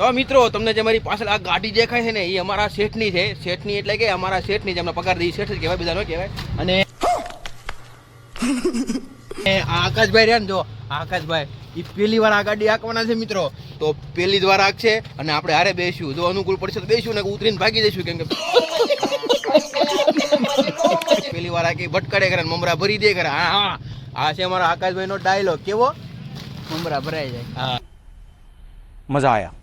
તો મિત્રો તમને જે મારી પાછળ આ ગાડી દેખાય છે ને એ અમારા શેઠની છે. શેઠની એટલે કે અમારા શેઠની જેમના પગાર દઈ શેઠ જ કહેવાય બીજા ન કહેવાય. અને આકાશભાઈ રહ્યા ને જો આકાશભાઈ એ પેલી વાર આ ગાડી આંકવાના છે મિત્રો. તો પેલી જ વાર આંકશે અને આપણે હારે બેસીશું. જો અનુકૂળ પડશે તો બેસીશું ને ઉતરીને ભાગી જઈશું કેમ કે પેલી વાર આંકી ભટકાડે કરે મમરા ભરી દે કરે હા હા. આ છે અમારા આકાશભાઈનો ડાયલોગ કેવો? મમરા ભરાઈ જાય. હા. મજા આયા.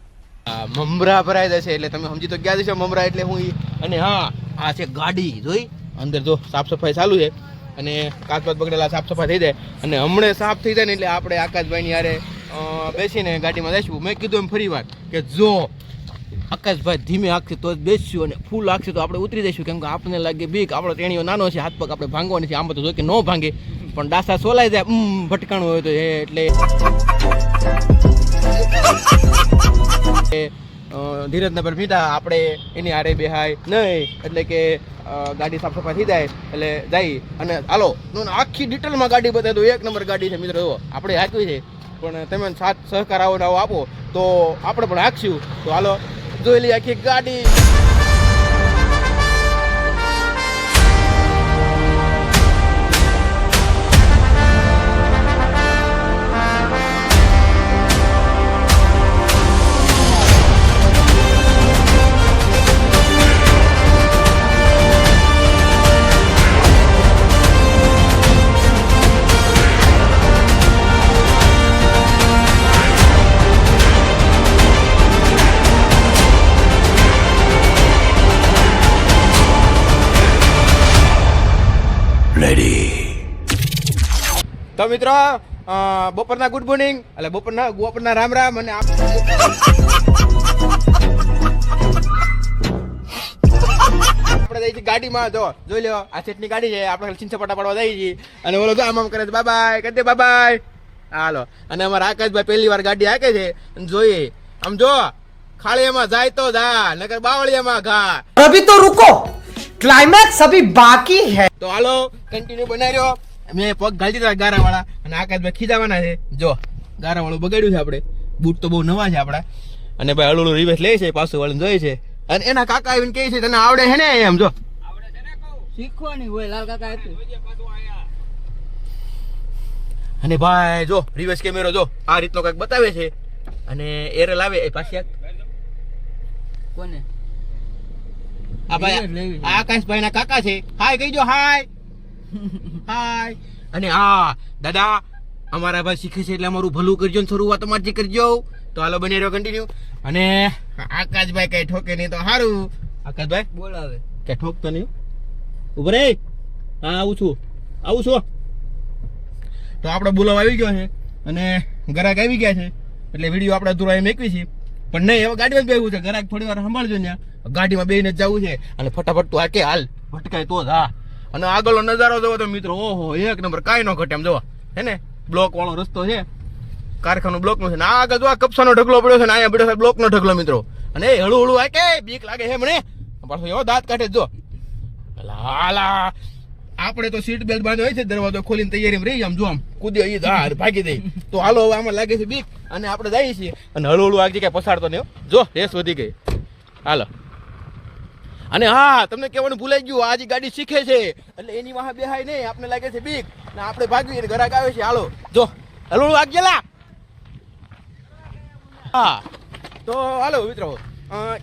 મમરા ભરાઈ જશે એટલે તમે સમજી તો ગયા જશો મમરા એટલે હું અને હા, આ છે ગાડી, જોઈ? અંદર જો સાફ સફાઈ ચાલુ છે. અને કાચપાત બગડેલા સાફ સફાઈ થઈ જાય. અને હમણે સાફ થઈ જાય ને એટલે આપણે આકાશભાઈની યારે બેસીને ગાડીમાં જઈશું. મેં કીધું એમ ફરી વાર કે જો આકાશભાઈ ધીમે હાકશે તો જ બેસશું અને ફૂલ હાકશે તો આપણે ઉતરી જઈશું. કેમ કે આપણને લાગે બીક. આપણો તેણીઓ નાનો છે, હાથ પગ આપણે ભાંગવાની છે. આમ તો જો કે ન ભાંગે. પણ ડાસા સોલાઈ જાય. ભટકાણું હોય તો એ એટલે અ, મીઠા આપણે એની આરે બેહાય નહીં. એટલે કે ગાડી સાફ સફાઈ થઈ જાય એટલે જાય. અને હાલો આખી ડિટેલમાં ગાડી બતાવી દો એક નંબર ગાડી છે મિત્રો આપણે હાંકવી છે. પણ તમે સાથ સહકાર આવો આપો તો આપણે પણ હાંકશું તો હાલો જોઈ લઈએ આખી ગાડી. રેડી તો મિત્રો બપોરના ગુડ મોર્નિંગ એટલે બપોરના બપોરના રામ રામ અને આપણે જઈએ ગાડીમાં. જો જોઈ લો આ સેટની ગાડી છે. આપણે ચિંચપટા પડવા જઈએ છીએ. અને બોલો આમ આમ કરે છે બાય કહી દે હાલો. અને અમારા આકાશભાઈ પહેલી વાર ગાડી હાકે છે. અને જોઈએ આમ જો ખાળિયામાં જાય તો જા નકર બાવળીયામાં ઘા. અભી તો રૂકો. ક્લાઇમેક્સ અભી બાકી હે. તો હાલો કન્ટિન્યુ બનાવ્યો મેં પગ ગાળી દીધા ગારા વાળા અને આકાશભાઈ ખીજાવાના છે. જો ગારા વાળું બગાડ્યું છે આપણે. બૂટ તો બહુ નવા છે આપણા. અને ભાઈ હળુ હળું રિવેસ લે છે પાછું વાળું જોઈએ છે. અને એના કાકા આવીને કહે છે તને આવડે છે ને એમ જો. શીખવાની હોય લાલ કાકા હતું અને ભાઈ જો રિવર્સ કેમેરો જો. આ રીતનો કંઈક બતાવે છે. અને એરલ આવે એ પાછી કોને? આ ભાઈ લેવી આકાશભાઈ ના કાકા છે. હાય કહી જો હાય હાય. અને હા દાદા અમારા ભાઈ શીખે છે એટલે અમારું ભલું કરજો ને શરૂઆત અમારથી કરજો તો હાલો બની રહ્યો કન્ટિન્યુ અને આકાશભાઈ કઈ ઠોકે નહીં તો સારું આકાશભાઈ? બોલાવે. કે ઠોકતો નહીં ઊભો રે. હા આવું છું. આવું છું. તો આપણે બોલાવ આવી ગયો છે. અને ગ્રાહક આવી ગયા છે. એટલે વીડિયો આપણે અધૂરો એમ એકવી છે. પણ નહીં હવે ગાડીમાં બેવું છે. ગરાક થોડી વાર સંભાળજો ને ગાડીમાં બેહીને જવું છે. અને ફટાફટ તું કે હાલ. ભટકાય તો જ હા. અને આગળનો નજારો જોવો તો મિત્રો, ઓહો, એક નંબર, કાંઈ ન ઘટે એમ જોવા. હે ને? બ્લોક વાળો રસ્તો છે. કારખાનું બ્લોક નો છે. આગળ જો આ કપસાનો ઢગલો પડ્યો છે ને અહીંયા પડ્યો છે બ્લોક નો ઢગલો મિત્રો. અને એ હળું આ કે બીક લાગે છે મને પાછો એવો દાંત કાઢે જો. લાલા. આપણે તો સીટ બેલ્ટ બાંધો હોય છે, દરવાજો ખોલીને તૈયારી રહી આમ, જો આમ. કૂદી ઈ ધાર ભાગી દઈ તો હાલો, હવે આમાં લાગે છે બીક. અને આપણે જઈએ છીએ. અને હળુ હળુ આગળ કઈ પસાડતો નહીં. જો, રેસ વધી ગઈ. હાલો. અને હા, તમને કહેવાનું ભૂલાઈ ગયું આજે ગાડી શીખે છે, એટલે એની વાહ બેહાય નહીં આપણે લાગે છે બીક. ને આપણે ભાગવી અને ઘરાક આવે છે. હાલો, જો હલો હળું ગયેલા? હા, તો હાલો, મિત્રો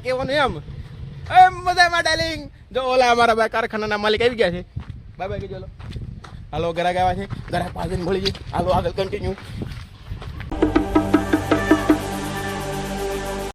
કહેવાનું એમ. એમ મજામાં ડાર્લિંગ જો, ઓલા અમારા ભાઈ કારખાનાના માલિક આવી ગયા છે. બાય બાય કીધું, હાલો. ગ્રાહક આવ્યા છે. ઘરાક પાસે મળી જઈએ હાલો, આગળ કન્ટિન્યુ